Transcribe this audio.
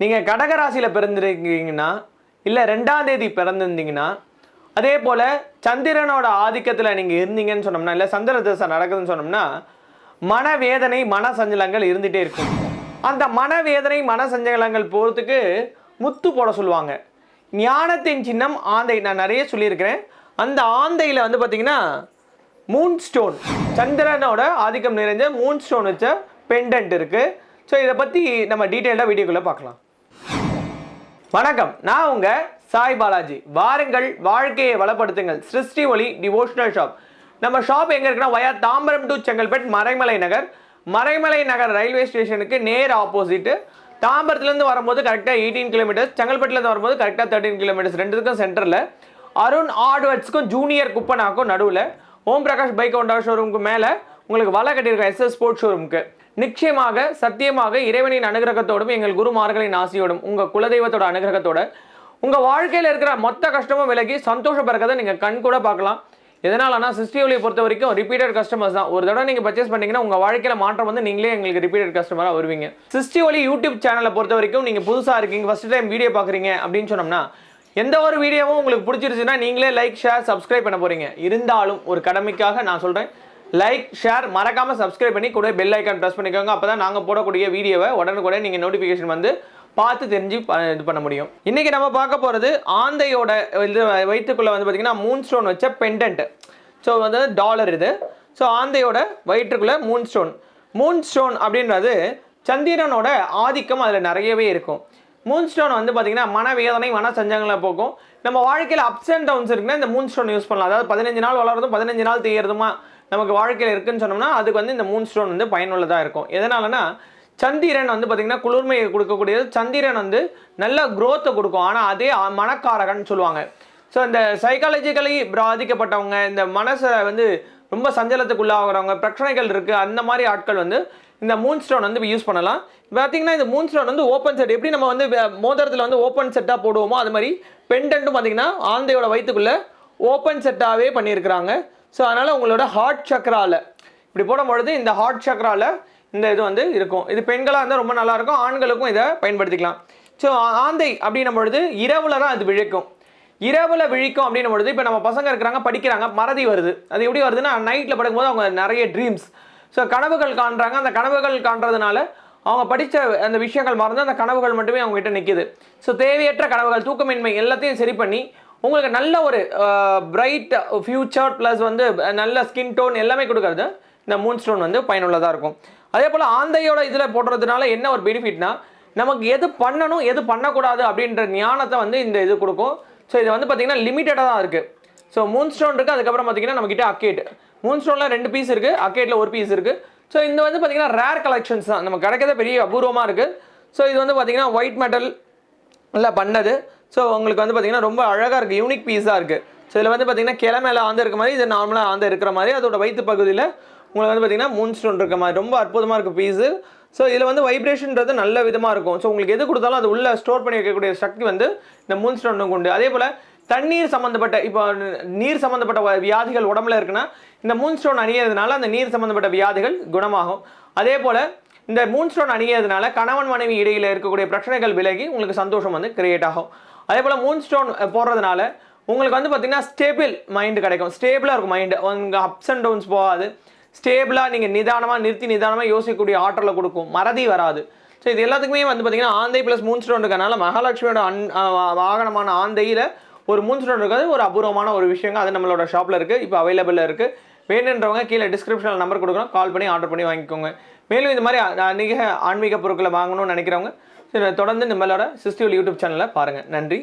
நீங்கள் கடகராசியில் பிறந்திருக்கீங்கன்னா இல்லை ரெண்டாம் தேதி பிறந்திருந்தீங்கன்னா அதே போல் சந்திரனோட ஆதிக்கத்தில் நீங்கள் இருந்தீங்கன்னு சொன்னோம்னா இல்லை சந்திர தசை நடக்குதுன்னு சொன்னோம்னா மனவேதனை மன சஞ்சலங்கள் இருந்துகிட்டே இருக்கும். அந்த மனவேதனை மன சஞ்சலங்கள் போகிறதுக்கு முத்து போட சொல்லுவாங்க. ஞானத்தின் சின்னம் ஆந்தை. நான் நிறைய சொல்லியிருக்கிறேன். அந்த ஆந்தையில் வந்து பார்த்தீங்கன்னா மூன் ஸ்டோன் சந்திரனோட ஆதிக்கம் நிறைஞ்ச மூன் ஸ்டோன் வச்ச பெண்டன்ட் இருக்குது ஸோ இதை பற்றி நம்ம டீட்டெயிலாக வீடியோக்குள்ளே பார்க்கலாம். வணக்கம். நான் உங்க சாய் பாலாஜி. வாருங்கள் வாழ்க்கையை வளப்படுத்துங்கள். சிருஷ்டி ஒளி டிவோஷனல் ஷாப் நம்ம ஷாப் எங்க இருக்குன்னா via Tambaram to Chengalpet Maraimalai Nagar. Maraimalai Nagar railway ஸ்டேஷனுக்கு நேர் ஆப்போசிட் தாம்பரத்துலேருந்து வரும்போது கரெக்டாக எயிட்டீன் கிலோமீட்டர்ஸ் செங்கல்பட்டுலேருந்து வரும்போது கரெக்டாக தேர்ட்டின் கிலோமீட்டர்ஸ் ரெண்டுக்கும் சென்டரில் அருண் ஆர்ட்வர்ட்ஸ்க்கும் ஜூனியர் குப்பனாக்கும் நடுவில். ஓம் பிரகாஷ் பைக் ஹோண்டா ஷோரூமுக்கு மேலே. உங்களுக்கு வலை கட்டியிருக்க எஸ்எஸ் ஸ்போர்ட்ஸ் ஷோரூமுக்கு நிச்சயமாக சத்தியமாக இறைவனின் அனுகிரகத்தோடும் எங்கள் குருமார்களின் ஆசியோடும் உங்கள் குலதெய்வத்தோட அனுகிரகத்தோட உங்கள் வாழ்க்கையில் இருக்கிற மொத்த கஷ்டமும் விலகி சந்தோஷப்படுறதை நீங்கள் கண் கூட பார்க்கலாம். எதனாலனா சிஸ்டி ஒலியை பொறுத்த வரைக்கும் ரிப்பீட்டட் கஸ்டமர்ஸ் தான். ஒரு தடவை நீங்கள் பர்ச்சேஸ் பண்ணீங்கன்னா உங்கள் வாழ்க்கையில் மாற்றம் வந்து நீங்களே எங்களுக்கு ரிப்பீட்டட் கஸ்டமராக வருவீங்க. சிஸ்டி ஒலி யூடியூப் சேனலை பொறுத்த வரைக்கும் நீங்கள் புதுசாக இருக்கீங்க ஃபஸ்ட் டைம் வீடியோ பார்க்குறீங்க அப்படின்னு சொன்னோம்னா எந்த ஒரு வீடியோவும் உங்களுக்கு பிடிச்சிருச்சுன்னா நீங்களே லைக் ஷேர் சப்ஸ்கிரைப் பண்ண போகிறீங்க இருந்தாலும் ஒரு கடமைக்காக நான் சொல்கிறேன் லைக் ஷேர் மறக்காம சப்ஸ்கிரைப் பண்ணி கூட பெல் ஐக்கான் ப்ரெஸ் பண்ணிக்கோங்க. அப்போ தான் நாங்கள் போடக்கூடிய வீடியோவை உடனுக்குடன் நீங்கள் நோட்டிஃபிகேஷன் வந்து பார்த்து தெரிஞ்சு ப- இது பண்ண முடியும். இன்னைக்கு நம்ம பார்க்க போகிறது ஆந்தையோட இது வயிற்றுக்குள்ளே வந்து பார்த்தீங்கன்னா மூன் ஸ்டோன் வச்ச பெண்டன்ட் ஸோ வந்து டாலர் இது. ஸோ ஆந்தையோட வயிற்றுக்குள்ளே மூன் ஸ்டோன் மூன் ஸ்டோன் அப்படின்றது சந்திரனோட ஆதிக்கம் அதில் நிறையவே இருக்கும். மூன் ஸ்டோன் வந்து பார்த்தீங்கன்னா மனவேதனை மன சஞ்சங்களை போக்கும். நம்ம வாழ்க்கையில் அப்ஸ் அண்ட் டவுன்ஸ் இருக்குன்னா இந்த மூன் ஸ்டோன் யூஸ் பண்ணலாம். அதாவது பதினஞ்சு நாள் வளர்றதும் பதினஞ்சு நாள் தேயறதுமா நமக்கு வாழ்க்கையில் இருக்குன்னு சொன்னோம்னா அதுக்கு வந்து இந்த மூன் ஸ்டோன் வந்து பயனுள்ளதாக இருக்கும். எதனாலனா சந்திரன் வந்து பார்த்திங்கன்னா குளிர்மையை கொடுக்கக்கூடியது. சந்திரன் வந்து நல்ல குரோத்தை கொடுக்கும். ஆனால் அதே மனக்காரகன்னு சொல்லுவாங்க. ஸோ இந்த சைக்காலஜிக்கலி பாதிக்கப்பட்டவங்க இந்த மனசை வந்து ரொம்ப சஞ்சலத்துக்குள்ளாகிறவங்க பிரச்சனைகள் இருக்குது அந்த மாதிரி ஆட்கள் வந்து இந்த மூன் ஸ்டோன் வந்து யூஸ் பண்ணலாம். பார்த்தீங்கன்னா இந்த மூன் ஸ்டோன் வந்து ஓப்பன் செட் எப்படி நம்ம வந்து மோதிரத்தில் வந்து ஓப்பன் செட்டாக போடுவோமோ அது மாதிரி பெண்டன்ட்டும் பார்த்தீங்கன்னா ஆந்தையோட வயிற்றுக்குள்ளே ஓப்பன் செட்டாகவே பண்ணியிருக்கிறாங்க. ஸோ அதனால் உங்களோட ஹார்ட் சக்கரால இப்படி போடும்பொழுது இந்த ஹார்ட் சக்கராவில் இந்த இது வந்து இருக்கும். இது பெண்களாக இருந்தால் ரொம்ப நல்லாயிருக்கும் ஆண்களுக்கும் இதை பயன்படுத்திக்கலாம். ஸோ ஆந்தை அப்படின்னும் பொழுது இரவில் தான் அது விழிக்கும். இரவில் விழிக்கும் அப்படின்னும் பொழுது இப்போ நம்ம பசங்க இருக்கிறாங்க படிக்கிறாங்க மறதி வருது. அது எப்படி வருதுன்னா நைட்டில் படுக்கும்போது அவங்க நிறைய ட்ரீம்ஸ் ஸோ கனவுகள் காண்றாங்க. அந்த கனவுகள் காண்றதுனால அவங்க படித்த அந்த விஷயங்கள் மறந்து அந்த கனவுகள் மட்டுமே அவங்ககிட்ட நிற்கிது ஸோ தேவையற்ற கனவுகள் தூக்கமின்மை எல்லாத்தையும் சரி பண்ணி உங்களுக்கு நல்ல ஒரு பிரைட் ஃபியூச்சர் ப்ளஸ் வந்து நல்ல ஸ்கின் டோன் எல்லாமே கொடுக்கறது இந்த மூன் ஸ்டோன் வந்து பயனுள்ளதாக இருக்கும். அதே போல் ஆந்தையோட இதில் போடுறதுனால என்ன ஒரு பெனிஃபிட்னா நமக்கு எது பண்ணணும் எது பண்ணக்கூடாது அப்படின்ற ஞானத்தை வந்து இந்த இது கொடுக்கும். ஸோ இது வந்து பார்த்திங்கன்னா லிமிட்டடாக தான் இருக்குது ஸோ மூன் ஸ்டோன் இருக்குது அதுக்கப்புறம் பார்த்தீங்கன்னா நம்மக்கிட்ட அக்கேட் மூன் ஸ்டோனில் ரெண்டு பீஸ் இருக்குது அக்கேட்டில் ஒரு பீஸ் இருக்குது ஸோ இந்த வந்து பார்த்திங்கன்னா ரேர் கலெக்ஷன்ஸ் தான். நம்ம கிடைக்கிறத பெரிய அபூர்வமாக இருக்குது ஸோ இது வந்து பார்த்திங்கன்னா ஒயிட் மெட்டல் இல்லை பண்ணது. ஸோ உங்களுக்கு வந்து பார்த்தீங்கன்னா ரொம்ப அழகாக இருக்குது யூனிக் பீஸாக இருக்குது ஸோ இதில் வந்து பார்த்தீங்கன்னா கிளை மேலே இருக்க மாதிரி இது நார்மலாக ஆந்த இருக்கிற மாதிரி அதோட வயிற்று பகுதியில் உங்களுக்கு வந்து பார்த்தீங்கன்னா மூன் ஸ்டோன் இருக்க மாதிரி ரொம்ப அற்புதமாக இருக்குது பீஸு ஸோ இதில் வந்து வைப்ரேஷன்றது நல்ல விதமாக இருக்கும். ஸோ உங்களுக்கு எது கொடுத்தாலும் அது உள்ளே ஸ்டோர் பண்ணி வைக்கக்கூடிய சக்தி வந்து இந்த மூன் ஸ்டோனுக்கு உண்டு. அதே போல் தண்ணீர் சம்மந்தப்பட்ட இப்போ நீர் சம்மந்தப்பட்ட வ- வியாதிகள் உடம்புல இருக்குன்னா இந்த மூன் ஸ்டோன் அணியறதுனால அந்த நீர் சம்மந்தப்பட்ட வியாதிகள் குணமாகும். அதே போல் இந்த மூன் ஸ்டோன் அணியறதுனால கணவன் மனைவி இடையில் இருக்கக்கூடிய பிரச்சனைகள் விலகி உங்களுக்கு சந்தோஷம் வந்து கிரியேட் ஆகும். அதே போல் மூன் ஸ்டோன் போடுறதுனால உங்களுக்கு வந்து பார்த்திங்கன்னா ஸ்டேபிள் மைண்டு கிடைக்கும். ஸ்டேபிளாக இருக்கும் மைண்டு உங்கள் அப்ஸ் அண்ட் டவுன்ஸ் போகாது. ஸ்டேபிளாக நீங்கள் நிதானமாக நிறுத்தி நிதானமாக யோசிக்கக்கூடிய ஆற்றலை கொடுக்கும். மறதி வராது. ஸோ இது எல்லாத்துக்குமே வந்து பார்த்திங்கன்னா ஆந்தை ப்ளஸ் மூன் ஸ்டோன் இருக்கனால மகாலட்சுமியோட அன் வாகனமான ஆந்தையில் ஒரு மூன் ஸ்டோன் இருக்கிறது ஒரு அபூர்வமான ஒரு விஷயங்க. அது நம்மளோட ஷாப்பில் இருக்குது இப்போ அவைலபிளில் இருக்குது வேணுன்றவங்க கீழே டிஸ்கிரிப்ஷனில் நம்பர் கொடுக்குறோம் கால் பண்ணி ஆர்டர் பண்ணி வாங்கிக்கோங்க. மேலும் இது மாதிரி அதிக ஆன்மீக பொருட்களை வாங்கணும்னு நினைக்கிறவங்க தொடர்ந்து நம்மளோட சிஸ்டியூல் யூடியூப் சேனலை பாருங்கள் நன்றி.